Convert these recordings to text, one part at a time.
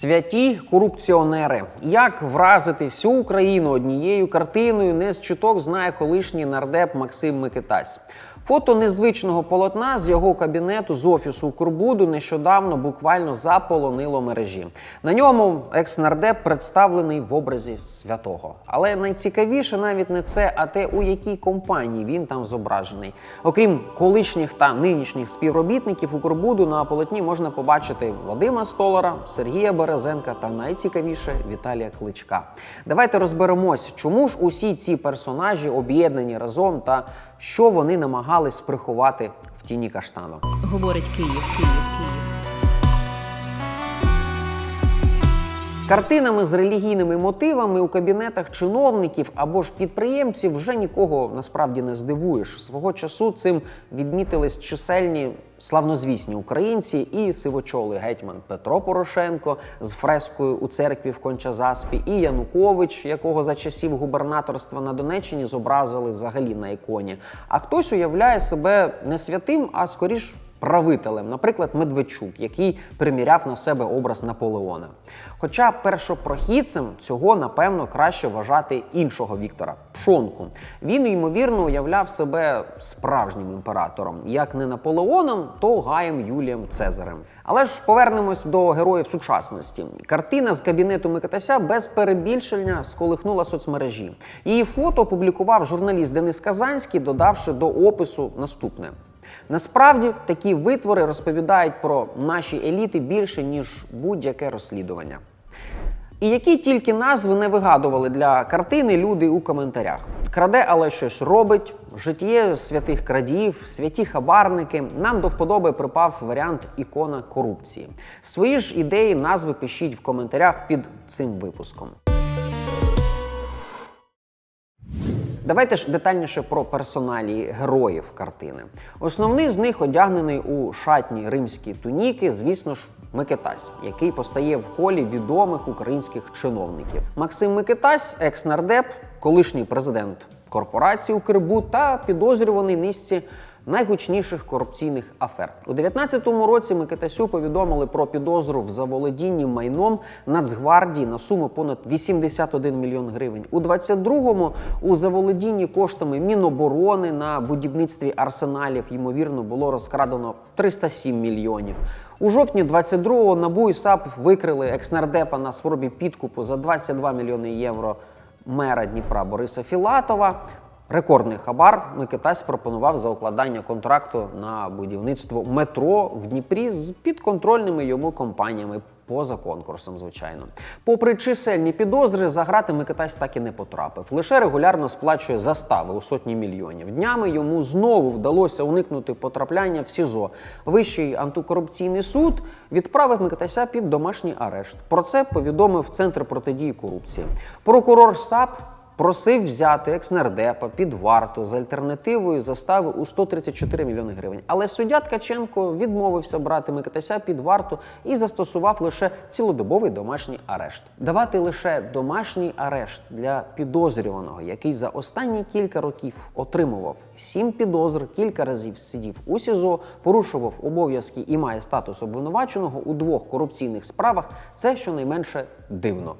Святі корупціонери. Як вразити всю Україну однією картиною, не з чуток знає колишній нардеп Максим Микитась. Фото незвичного полотна з його кабінету з офісу Курбуду нещодавно буквально заполонило мережі. На ньому екс-нардеп представлений в образі святого. Але найцікавіше навіть не це, а те, у якій компанії він там зображений. Окрім колишніх та нинішніх співробітників у Курбуду на полотні можна побачити Вадима Столара, Сергія Березенка та найцікавіше Віталія Кличка. Давайте розберемось, чому ж усі ці персонажі об'єднані разом та що вони намагались приховати в тіні каштану. Говорить Київ, Київ, Київ. Картинами з релігійними мотивами у кабінетах чиновників або ж підприємців вже нікого насправді не здивуєш. Свого часу цим відмітились чисельні славнозвісні українці і сивочолий гетьман Петро Порошенко з фрескою у церкві в Кончазаспі, і Янукович, якого за часів губернаторства на Донеччині зобразили взагалі на іконі. А хтось уявляє себе не святим, а скоріш правителем, наприклад, Медведчук, який приміряв на себе образ Наполеона. Хоча першопрохідцем цього, напевно, краще вважати іншого Віктора Пшонку. Він, ймовірно, уявляв себе справжнім імператором, як не Наполеоном, то Гаєм Юлієм Цезарем. Але ж повернемось до героїв сучасності. Картина з кабінету Микитася без перебільшення сколихнула соцмережі. Її фото опублікував журналіст Денис Казанський, додавши до опису наступне. Насправді такі витвори розповідають про наші еліти більше ніж будь-яке розслідування. І які тільки назви не вигадували для картини люди у коментарях. Краде, але щось робить, житіє святих крадіїв, святі хабарники. Нам до вподоби припав варіант ікона корупції. Свої ж ідеї, назви пишіть в коментарях під цим випуском. Давайте ж детальніше про персоналі героїв картини. Основний з них одягнений у шатні римські туніки, звісно ж, Микитась, який постає в колі відомих українських чиновників. Максим Микитась, екс-нардеп, колишній президент корпорації Укрбу та підозрюваний низці найгучніших корупційних афер. У 19-му році Микитасю повідомили про підозру в заволодінні майном Нацгвардії на суму понад 81 мільйон гривень. У 22-му у заволодінні коштами Міноборони на будівництві арсеналів ймовірно було розкрадено 307 мільйонів. У жовтні 22-го НАБУ і САП викрили екснардепа на спробі підкупу за 22 мільйони євро мера Дніпра Бориса Філатова. Рекордний хабар Микитась пропонував за укладання контракту на будівництво метро в Дніпрі з підконтрольними йому компаніями поза конкурсом, звичайно. Попри чисельні підозри, за грати Микитась так і не потрапив. Лише регулярно сплачує застави у сотні мільйонів. Днями йому знову вдалося уникнути потрапляння в СІЗО. Вищий антикорупційний суд відправив Микитася під домашній арешт. Про це повідомив Центр протидії корупції. Прокурор САП просив взяти екснардепа під варту з альтернативою застави у 134 мільйони гривень. Але суддя Ткаченко відмовився брати Микитася під варту і застосував лише цілодобовий домашній арешт. Давати лише домашній арешт для підозрюваного, який за останні кілька років отримував сім підозр, кілька разів сидів у СІЗО, порушував обов'язки і має статус обвинуваченого у двох корупційних справах. Це щонайменше дивно.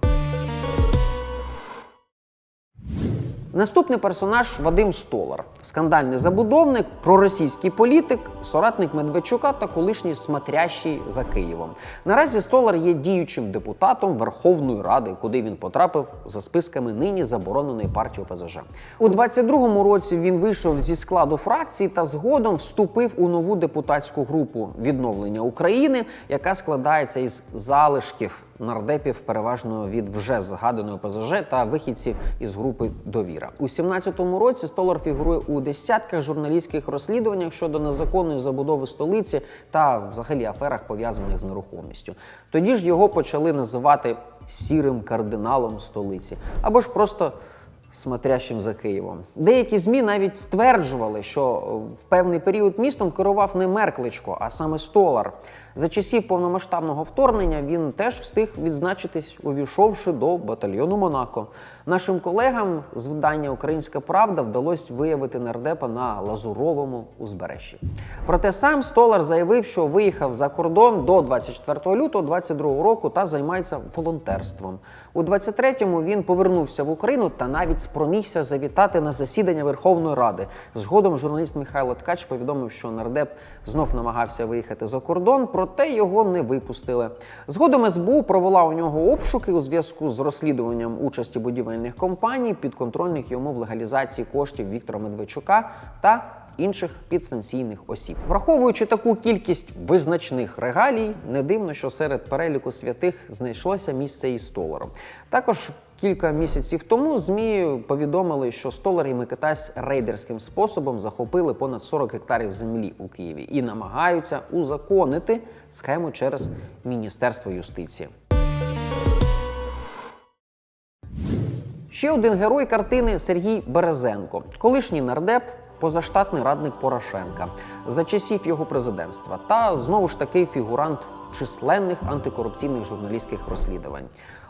Наступний персонаж Вадим Столар, скандальний забудовник, проросійський політик, соратник Медведчука та колишній смотрящий за Києвом. Наразі Столар є діючим депутатом Верховної Ради, куди він потрапив за списками нині забороненої партії ОПЗЖ. У 22-му році він вийшов зі складу фракції та згодом вступив у нову депутатську групу відновлення України, яка складається із залишків нардепів, переважно від вже згаданої ПЗЖ та вихідців із групи Довіра. У 17-му році Столар фігурує у десятках журналістських розслідуваннях щодо незаконної забудови столиці та взагалі аферах пов'язаних з нерухомістю. Тоді ж його почали називати сірим кардиналом столиці або ж просто смотрящим за Києвом. Деякі ЗМІ навіть стверджували, що е, в певний період містом керував не мер Кличко, а саме Столар. За часів повномасштабного вторгнення він теж встиг відзначитись, увійшовши до батальйону Монако. Нашим колегам з видання Українська Правда вдалося виявити нардепа на Лазуровому узбережжі. Проте сам Столар заявив, що виїхав за кордон до 24 лютого 22 року та займається волонтерством. У 23-му він повернувся в Україну та навіть спромігся завітати на засідання Верховної Ради. Згодом журналіст Михайло Ткач повідомив, що нардеп знов намагався виїхати за кордон, проте його не випустили. Згодом СБУ провела у нього обшуки у зв'язку з розслідуванням участі будівельних компаній, підконтрольних йому в легалізації коштів Віктора Медведчука та інших підстанційних осіб. Враховуючи таку кількість визначних регалій, не дивно, що серед переліку святих знайшлося місце і столаром. Також кілька місяців тому ЗМІ повідомили, що столар і рейдерським способом захопили понад 40 гектарів землі у Києві і намагаються узаконити схему через Міністерство юстиції. Ще один герой картини Сергій Березенко, колишній нардеп, позаштатний радник Порошенка за часів його президентства, та знову ж таки фігурант численних антикорупційних журналістських розслідувань.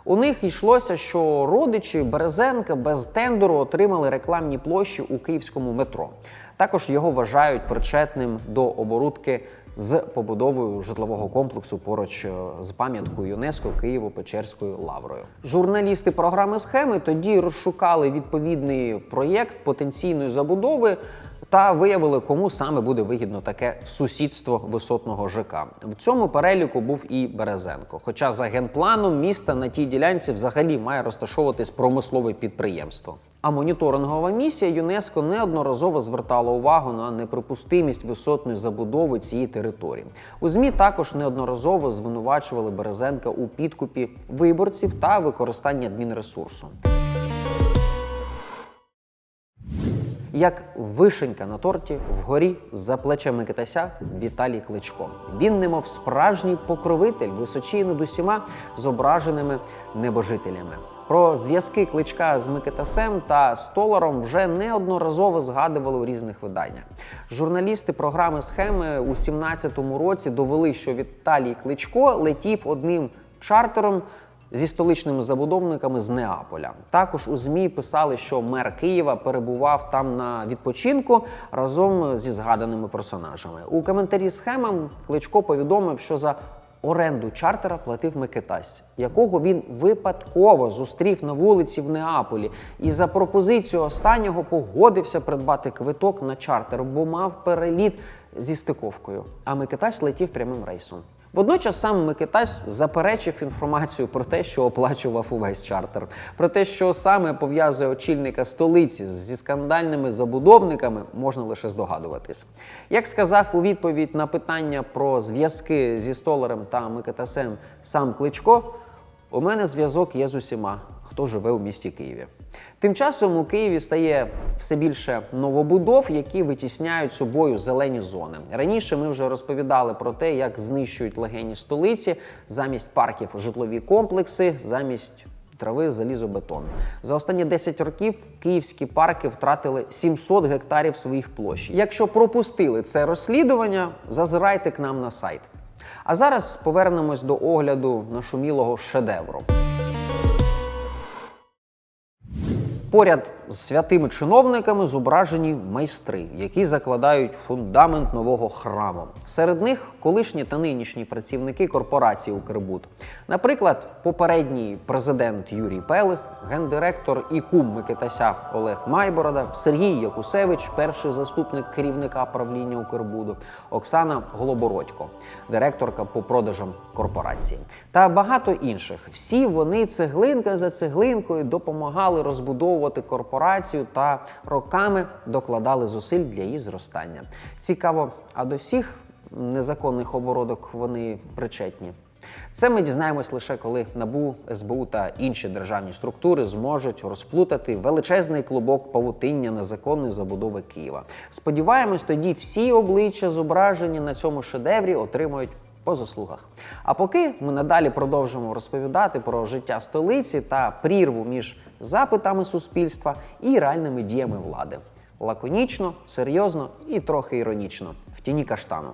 У них йшлося, що родичі Березенка без тендеру отримали рекламні площі у київському метро. Також його вважають причетним до оборудки з побудовою житлового комплексу поруч е, з пам'яткою ЮНЕСКО Києво-Печерською лаврою. Журналісти програми схеми тоді розшукали відповідний проєкт потенційної забудови. Та виявили, кому саме буде вигідно таке сусідство висотного ЖК. В цьому переліку був і Березенко. Хоча за генпланом міста на тій ділянці взагалі має розташовуватись промислове підприємство. А моніторингова місія ЮНЕСКО неодноразово звертала увагу на неприпустимість висотної забудови цієї території. У ЗМІ також неодноразово звинувачували Березенка у підкупі виборців та використанні адмінресурсу. Як вишенька на торті вгорі за плечами Микитася Віталій Кличко. Він, немов справжній покровитель, височіє над усіма зображеними небожителями. Про зв'язки кличка з Микитасем та Столаром вже неодноразово згадували у різних виданнях. Журналісти програми схеми у 17-му році довели, що Віталій Кличко летів одним чартером зі столичними забудовниками з Неаполя. Також у ЗМІ писали, що мер Києва перебував там на відпочинку разом зі згаданими персонажами. У коментарі схемам Кличко повідомив, що за оренду чартера платив Микитась, якого він випадково зустрів на вулиці в Неаполі, і за пропозицію останнього погодився придбати квиток на чартер, бо мав переліт зі стиковкою. А Микитась летів прямим рейсом. Водночас сам Микитась заперечив інформацію про те, що оплачував увесь чартер, про те, що саме пов'язує очільника столиці зі скандальними забудовниками, можна лише здогадуватись. Як сказав у відповідь на питання про зв'язки зі столарем та Микитасем сам Кличко, у мене зв'язок є з усіма, хто живе у місті Києві. Тим часом у Києві стає все більше новобудов, які витісняють собою зелені зони. Раніше ми вже розповідали про те, як знищують легені столиці замість парків житлові комплекси, замість трави залізобетон. За останні 10 років київські парки втратили 700 гектарів своїх площ. Якщо пропустили це розслідування, зазирайте к нам на сайт. А зараз повернемось до огляду нашумілого шедевру. Поряд з святими чиновниками зображені майстри, які закладають фундамент нового храму. Серед них колишні та нинішні працівники корпорації Укрбуд. Наприклад, попередній президент Юрій Пелих, гендиректор і кум Микитася Олег Майборода, Сергій Якусевич, перший заступник керівника правління Укрбуду, Оксана Голобородько, директорка по продажам корпорації, та багато інших. Всі вони цеглинка за цеглинкою допомагали розбудовувати корпорацію та роками докладали зусиль для її зростання. Цікаво, а до всіх незаконних оборудок вони причетні. Це ми дізнаємось лише коли НАБУ, СБУ та інші державні структури зможуть розплутати величезний клубок павутиння незаконної забудови Києва. Сподіваємось, тоді всі обличчя зображені на цьому шедеврі отримують по заслугах. А поки ми надалі продовжимо розповідати про життя столиці та прірву між запитами суспільства і реальними діями влади. Лаконічно, серйозно і трохи іронічно в тіні каштану.